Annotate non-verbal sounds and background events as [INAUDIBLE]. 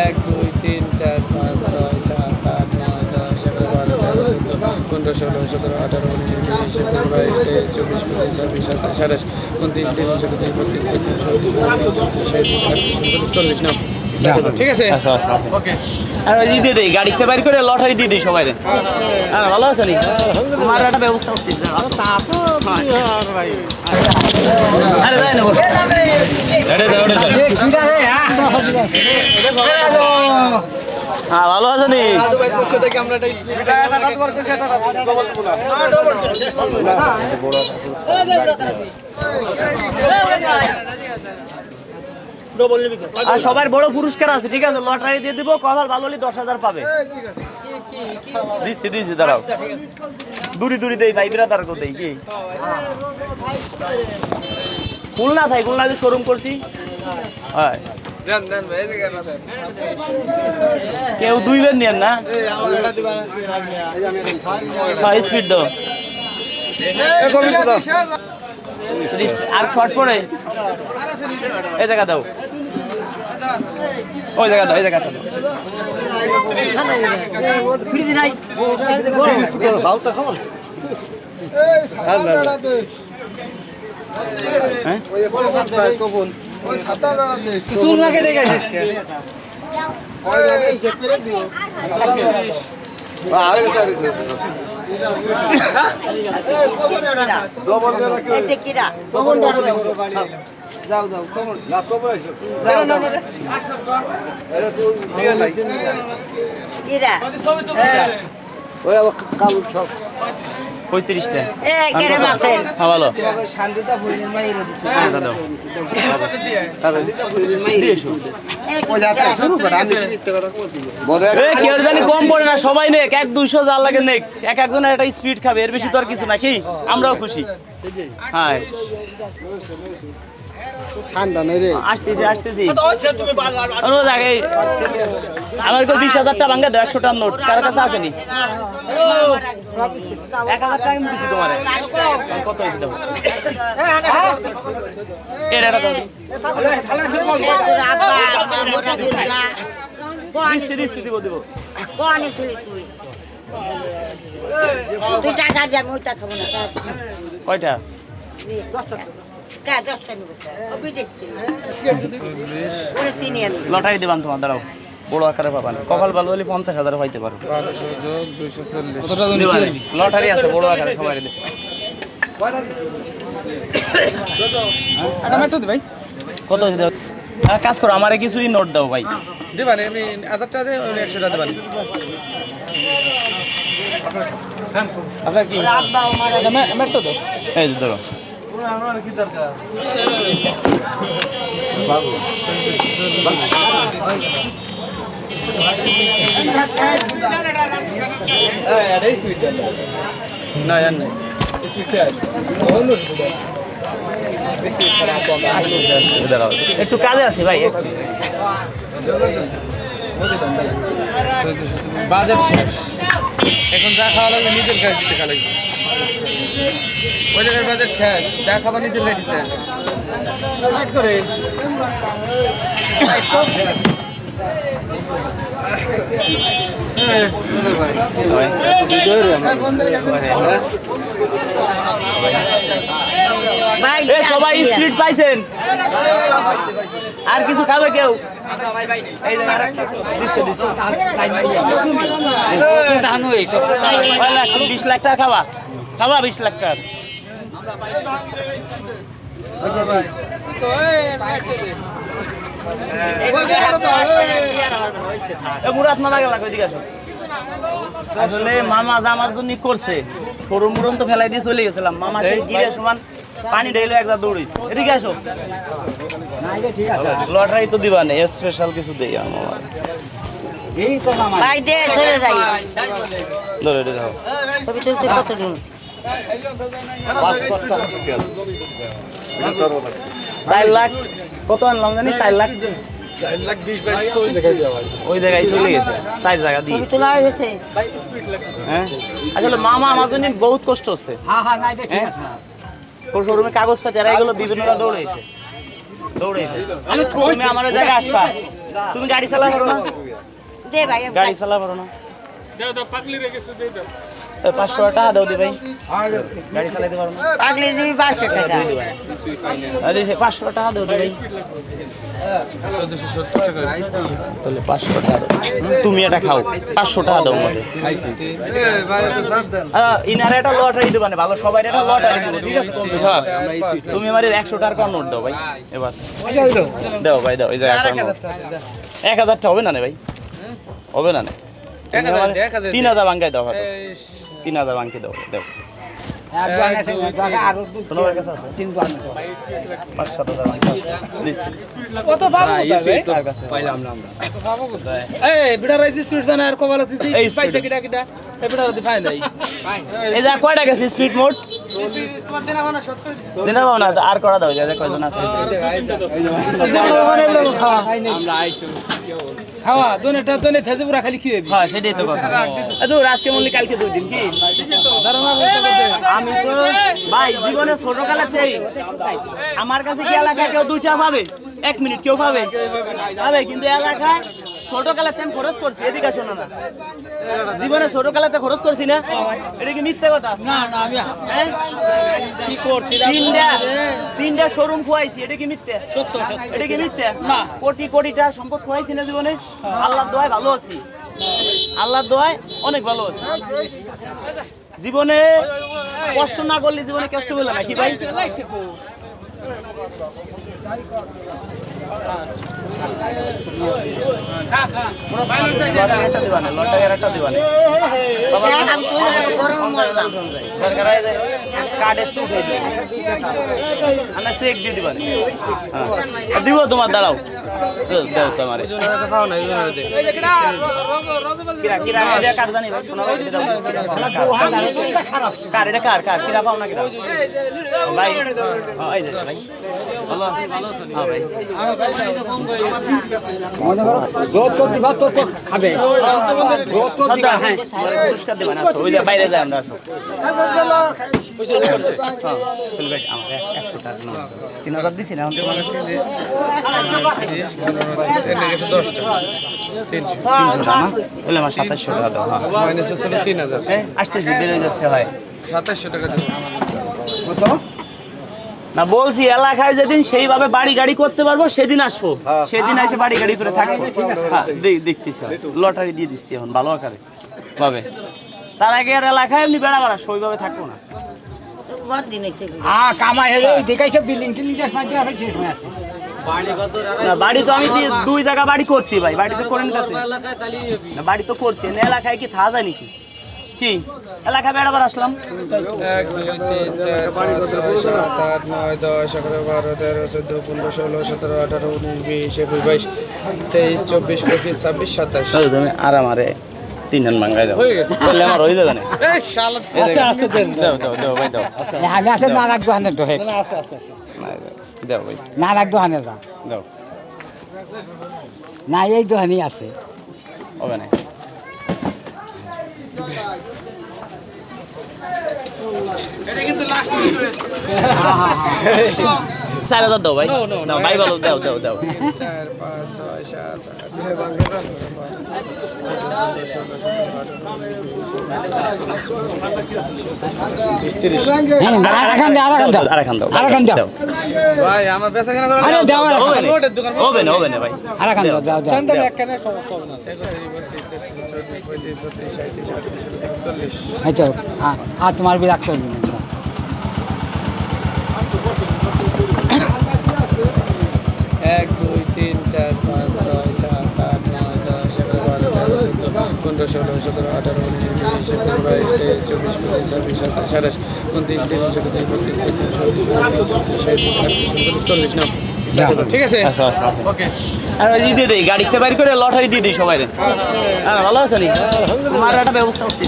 এক দুই তিন চার পাঁচ ছয় সাত আট নয় দশ এগারো বারো তেরো চোদ্দ পনেরো ষোলো সতেরো আঠারো উনিশ বিশ একুশ বাইশ তেইশ চব্বিশ পঁচিশ ছাব্বিশ সাতাশ আঠাশ উনত্রিশ তিরিশ একত্রিশ বত্রিশ তেত্রিশ চল্লিশ চল্লিশ নাম ঠিক আছে? ওকে আর ওই দিয়ে দেই গাড়িতে বাইর করে লটারি দিয়ে দিই সবাই হ্যাঁ ভালো আছে নি আমার একটা ব্যবস্থা করতে আরে যাই না বস। হ্যাঁ। ভালো আছে নি পক্ষ থেকে আর সবার বড় পুরস্কার আছে ঠিক আছে? লটারি দিয়ে দিব কভাল ভালো হলে দশ হাজার পাবে। দিচ্ছি দিচ্ছি দাঁড়াও। দূরি দূরি দেই ভাই বিরাদার কো দেই কি? খুলনা থাই খুলনা যে শোরুম করছি। হয়। দেন দেন ভাই এই যে গেল দেন? কেউ দুই বের নিয়েন না? হ্যাঁ স্পিড দাও। এই আর শর্ট পরে? এই জায়গা দাও। ওই জায়গা দাও এই জায়গাটা দাও হ্যাঁ চুল না কেটে গেছিস কে যাও যাও কমন না আইছো যাও না ভালো কেউ জানি কম পড়ে না সবাই নেক এক দুইশো জাল লাগে নেক। এক একজনের একটা স্পিড খাবে এর বেশি তো আর কিছু নাকি আমরাও খুশি। হ্যাঁ। ঠান্ডা নেই রে। আসতেছি আসতেছি। অন্য জায়গায় আমার তো বিশ হাজার টাকা ভাঙ্গা দাও একশো টাকার নোট। কার কাছে আছে নি এক হাজার টাকা দিছি তোমার। কত হয়েছে এর এটা দিচ্ছি দিচ্ছি দিব দিব। তুই টাকা যাবি ওই টাকা খাব না। কয়টা? তিনি আমি লটারি দিবান তোমার দাঁড়াও। বড় আকারে পাবান কপাল ভালো হলে পঞ্চাশ হাজার পাইতে পারো। লটারি আছে বড় আকারে সবাই ভাই। কত কাজ করো আমার কিছুই নোট দাও ভাই। দিবান এমনি হাজার টাকা দে একশো টাকা দিবান। আপনার কি? এই যে কি দরকার। না দাঁড়াও একটু কাজে আছে ভাই। বাজেট শেষ। এখন যা খাওয়া লাগবে নিজের কাছে দিতে খাওয়া লাগবে। ওই বাজেট শেষ। যা খাবার নিজের রেডিতে করে। সবাই স্পিড পাইছেন। আর কিছু খাবে কেউ? বিশ লাখ টাকা খাবা। খাবা বিশ লাখ টাকার। মুরাদ মামা গেল ওইদিকে আসো। আসলে মামা আমার জন্য করছে ফোরম মুরম তো ফেলাই দিয়ে চলে গেছিলাম। মামা সেই গিরে সমান পানি ঢেলে একবার দৌড়িস এদিকে আসো। লটারি তো দিবা না স্পেশাল কিছু দেই আমার মামা। ভাই দে চলে যাই। ধরে ধরে ছবি তুলতে কত দূর চার লাখ কত আনলাম জানি চার লাখ ওই জায়গায় চলে গেছে চার জায়গা দিয়ে ছবি তোলা হয়ে গেছে আসলে মামা আমার জন্য বহুত কষ্ট হচ্ছে হ্যাঁ শোরুমে কাগজ পাতি আর এগুলো বিভিন্ন তুমি আমার জায়গায় আসবা তুমি গাড়ি চালা পারো না গাড়ি চালা পারো না পাঁচশো টাকা দাও দি ভাই? গাড়ি চালাইতে পারো পাগলি দিবি পাঁচশো টাকা। পাঁচশো টাকা দাও দি ভাই। তাহলে পাঁচশো টাকা দাও তুমি এটা খাও। পাঁচশো টাকা দাও মধ্যে ইনারে একটা লটারি দেবা না ভালো সবাই একটা লটারি দেবো ঠিক আছে। তুমি আমার একশো টাকার নোট দাও ভাই এবার। দাও ভাই দাও এই যে এক হাজারটা হবে না নে ভাই? হবে না নে? তিন হাজার বাঙ্কাই দাও হয়তো তিন হাজার বাঙ্কি দেবো দেবো। কয়টা গেছে স্পিড মোড দিনা পাও না আর করা দাও কয়জন আছে। খাওয়া দোনেটা দোনে থেজে পুরা খালি খেয়ে হ্যাঁ সেটাই তো কথা। তো আজকে মল্লি কালকে দুই দিন কি আমি তো ভাই জীবনে ছোটকালেতেই আমার কাছে কি এলাকায় কেউ দুইটা পাবে এক মিনিট কেউ পাবে পাবে কিন্তু এলাকায় ছোটকালেতে আমি খরচ করছি এদিকে শোনো না জীবনে ছোটকালেতে খরচ করছি না। এটা কি মিথ্যে কথা? না না আমি হ্যাঁ? কি করছি? তিনটা তিনটা শোরুম খুয়াইছি এটা কি মিথ্যে? সত্য সত্য। এটা কি মিথ্যে? না। কোটি কোটিটা সম্পদ খুয়াইছি না জীবনে? আল্লাহর দোয়ায় ভালো আছি। আল্লাহর দোয়ায় অনেক ভালো আছি। জীবনে কষ্ট না করলে জীবনে কষ্ট করলে নাকি ভাই? দিব তোমার দাঁড়াও দেও, তোমারে কিরা এটা কার ভাই ভাই কিরা কার? পাও না কিরা ভাই হ্যাঁ, এই যে ভাই আছি ভালো আছি হ্যাঁ হ্যাঁ পুরস্কার আসো ওই বাইরে যাই আমরা হ্যাঁ, তিন হাজার দিছি না টাকা না? হ্যাঁ আসতেছি বেড়ে যাচ্ছে হয় টাকা দেবো না বলছি এলাকায় যেদিন সেইভাবে বাড়ি গাড়ি করতে পারব সেদিন আসব। সেদিন এসে বাড়ি গাড়ি করে থাকব। হ্যাঁ, দেখতেছি লটারি দিয়ে দিচ্ছি এখন ভালো আকারে। ভাবে তার আগে আর এলাকায় এমনি বেড়া বেড়া ওইভাবে থাকব না। বড় দেখাইছে বিল্ডিং টিল্ডিং হয়ে তো আমি দি- দুই জায়গা বাড়ি করছি ভাই বাড়ি তো করে নিতে বাড়ি তো করছি না এলাকায় কি থা যায় নাকি? কি? এলাকায় বেড়াবার আসলাম। এক দুই তিন চার পাঁচ ছয় সাত আট নয় দশ এগারো বারো তেরো চোদ্দ পনেরো ষোলো সতেরো আঠারো উনিশ বিশ একুশ বাইশ তেইশ চব্বিশ পঁচিশ ছাব্বিশ সাতাশ। তুমি আরাম আরে তিনজন মাঙ্গাই দাও। হয়ে গেছে। বললে আমার হয়ে যাবে না। আছে আছে দেন দাও দাও দাও ভাই দাও। হানে আছে না রাখব হানে তো হেক। না, দাও ভাই। না রাখব হানে যা দাও। না এই তো হানি আছে। হবে না। এটা কিন্তু লাস্ট [LAUGHS] [LAUGHS] চার হাজার দাও ভাই দাও ভাই ভালো দাও দাও দাও চার পাঁচ ছয় সাত আরাকান দে আরাকান দে আরেকখান দাও আরেকখান দাও। দাও ভাই আমার বেচা কেনা করে আরে দাও হবে না নোটের দোকান হবে না হবে না ভাই আরাকান দাও দাও দাও চল্লিশ এই তো আর তোমার বি রাখছো এক দুই তিন চার পাঁচ ছয় সাত আট নয় দশ এগারো বারো তেরো চোদ্দ পনেরো ষোলো সতেরো আঠারো উনিশ একুশ বাইশ তেইশ চব্বিশ পঁচিশ ছাব্বিশ সাতাশ আঠাশ উনত্রিশ তিরিশ একত্রিশ বত্রিশ তেত্রিশ চৌত্রিশ পঁয়ত্রিশ সাঁত্রিশ আটত্রিশ উনচল্লিশ চল্লিশ নাও ঠিক আছে? আসো আসো ওকে। আর ওই দিয়ে দিই গাড়িতে বাইর করে লটারি দিয়ে দিই সবাই হ্যাঁ ভালো আছে নি? তোমার একটা ব্যবস্থা করতে